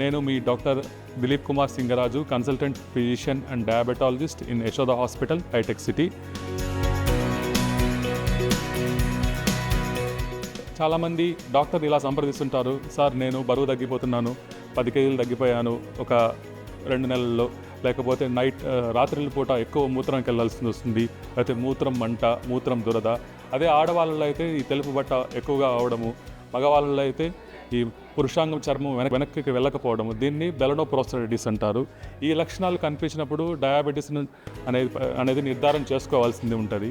నేను మీ doctor Dilip Kumar Singaraju consultant physician and diabetologist in Yashoda hospital hitech city. చాలామంది doctor ఇలా సంప్రదిస్తుంటారు sir నేను బరువు తగ్గిపోతున్నాను పది కేజీలు తగ్గిపోయాను ఒక రెండు నెలల్లో. లేకపోతే నైట్ రాత్రిల పూట ఎక్కువ మూత్రంకి వెళ్ళాల్సి వస్తుంది. అయితే మూత్రం మంట మూత్రం దురద. అదే ఆడవాళ్ళలో అయితే ఈ తెలుపు బట్ట ఎక్కువగా అవడము. మగవాళ్ళలో అయితే ఈ పురుషాంగం చర్మం వెనక్ వెనక్కి వెళ్ళకపోవడము దీన్ని బెలనోప్రోస్టైటిస్ అంటారు. ఈ లక్షణాలు కనిపించినప్పుడు డయాబెటీస్ అనేది అనేది నిర్ధారణ చేసుకోవాల్సింది ఉంటుంది.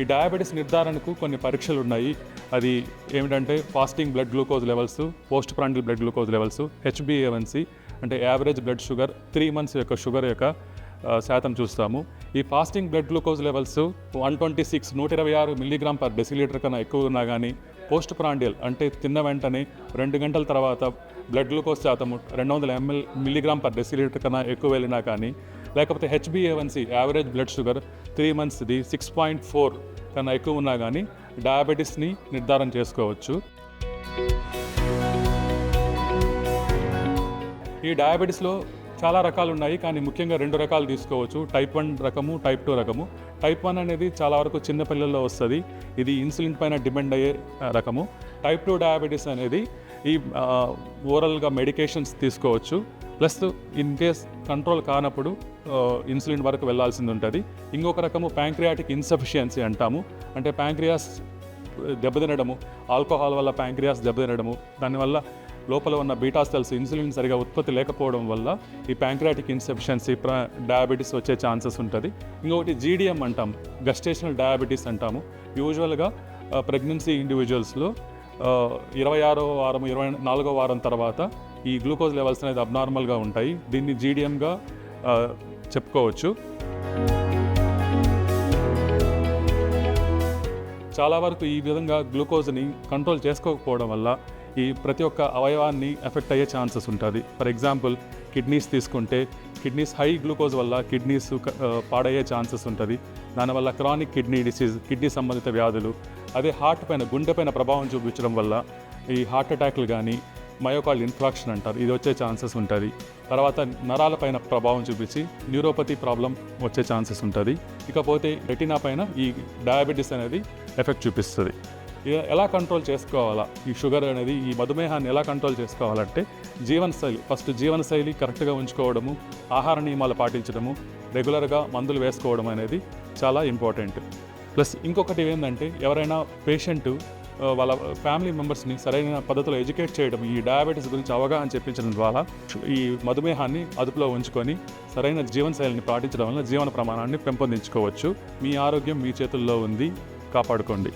ఈ డయాబెటీస్ నిర్ధారణకు కొన్ని పరీక్షలు ఉన్నాయి. అది ఏమిటంటే fasting blood glucose levels post prandial blood glucose levels హెచ్బిఏవన్సీ అంటే average blood sugar three months యొక్క షుగర్ యొక్క శాతం చూస్తాము. ఈ fasting blood glucose levels one twenty six నూట ఇరవై ఆరు మిల్లీగ్రామ్ పర్ డెసిలీటర్ కన్నా ఎక్కువ ఉన్నా కానీ పోస్ట్ ప్రాండియల్ అంటే తిన్న వెంటనే రెండు గంటల తర్వాత బ్లడ్ గ్లూకోజ్ శాతము రెండు వందల ఎంఎల్ మిల్లీగ్రామ్ పర్ డెసిలీటర్ కన్నా ఎక్కువ వెళ్ళినా కానీ లేకపోతే హెచ్బిఏవన్సి యావరేజ్ బ్లడ్ షుగర్ త్రీ మంత్స్ది సిక్స్ పాయింట్ ఫోర్ కన్నా ఎక్కువ ఉన్నా కానీ డయాబెటీస్ని నిర్ధారణ చేసుకోవచ్చు. ఈ డయాబెటీస్లో చాలా రకాలు ఉన్నాయి కానీ ముఖ్యంగా రెండు రకాలు తీసుకోవచ్చు. టైప్ వన్ రకము టైప్ టూ రకము. టైప్ వన్ అనేది చాలా వరకు చిన్నపిల్లల్లో వస్తుంది. ఇది ఇన్సులిన్ పైన డిపెండ్ అయ్యే రకము. టైప్ టూ డయాబెటీస్ అనేది ఈ ఓరల్గా మెడికేషన్స్ తీసుకోవచ్చు. ప్లస్ ఇన్ కేస్ కంట్రోల్ కానప్పుడు ఇన్సులిన్ వరకు వెళ్ళాల్సింది ఉంటుంది. ఇంకొక రకము ప్యాంక్రియాటిక్ ఇన్సఫిషియన్సీ అంటాము. అంటే ప్యాంక్రియాస్ దెబ్బతినడము. ఆల్కహాల్ వల్ల ప్యాంక్రియాస్ దెబ్బతినడము. దానివల్ల లోపల ఉన్న బీటా సెల్స్ ఇన్సులిన్ సరిగా ఉత్పత్తి లేకపోవడం వల్ల ఈ ప్యాంక్రియాటిక్ ఈ డయాబెటీస్ వచ్చే ఛాన్సెస్ ఉంటుంది. ఇంకొకటి జీడిఎం అంటాం గస్టేషనల్ డయాబెటీస్ అంటాము. యూజువల్గా ప్రెగ్నెన్సీ ఇండివిజువల్స్లో ఇరవై ఆరో వారం ఇరవై నాలుగో వారం తర్వాత ఈ గ్లూకోజ్ లెవెల్స్ అనేది అబ్నార్మల్గా ఉంటాయి. దీన్ని జీడిఎంగా చెప్పుకోవచ్చు. చాలా వరకు ఈ విధంగా గ్లూకోజ్ని కంట్రోల్ చేసుకోకపోవడం వల్ల ఈ ప్రతి ఒక్క అవయవాన్ని ఎఫెక్ట్ అయ్యే ఛాన్సెస్ ఉంటుంది. ఫర్ ఎగ్జాంపుల్ కిడ్నీస్ తీసుకుంటే కిడ్నీస్ హై గ్లూకోజ్ వల్ల కిడ్నీస్ పాడయ్యే ఛాన్సెస్ ఉంటుంది. దానివల్ల క్రానిక్ కిడ్నీ డిసీజ్ కిడ్నీ సంబంధిత వ్యాధులు అదే హార్ట్ పైన గుండె పైన ప్రభావం చూపించడం వల్ల ఈ హార్ట్ అటాక్లు కానీ మయోకాల్ ఇన్ఫ్లాక్షన్ అంటారు. ఇది వచ్చే ఛాన్సెస్ ఉంటుంది. తర్వాత నరాలపైన ప్రభావం చూపించి న్యూరోపతి ప్రాబ్లం వచ్చే ఛాన్సెస్ ఉంటుంది. ఇకపోతే రెటినా పైన ఈ డయాబెటీస్ అనేది ఎఫెక్ట్ చూపిస్తుంది. ఎలా కంట్రోల్ చేసుకోవాలా? ఈ షుగర్ అనేది ఈ మధుమేహాన్ని ఎలా కంట్రోల్ చేసుకోవాలంటే జీవనశైలి ఫస్ట్ జీవనశైలి కరెక్ట్గా ఉంచుకోవడము ఆహార నియమాలు పాటించడము రెగ్యులర్గా మందులు వేసుకోవడం అనేది చాలా ఇంపార్టెంట్ ప్లస్ ఇంకొకటి ఏంటంటే ఎవరైనా పేషెంట్ వాళ్ళ ఫ్యామిలీ మెంబర్స్ని సరైన పద్ధతిలో ఎడ్యుకేట్ చేయడం ఈ డయాబెటీస్ గురించి అవగాహన చెప్పించడం ద్వారా ఈ మధుమేహాన్ని అదుపులో ఉంచుకొని సరైన జీవనశైలిని పాటించడం వల్ల జీవన ప్రమాణాన్ని పెంపొందించుకోవచ్చు. మీ ఆరోగ్యం మీ చేతుల్లో ఉంది కాపాడుకోండి.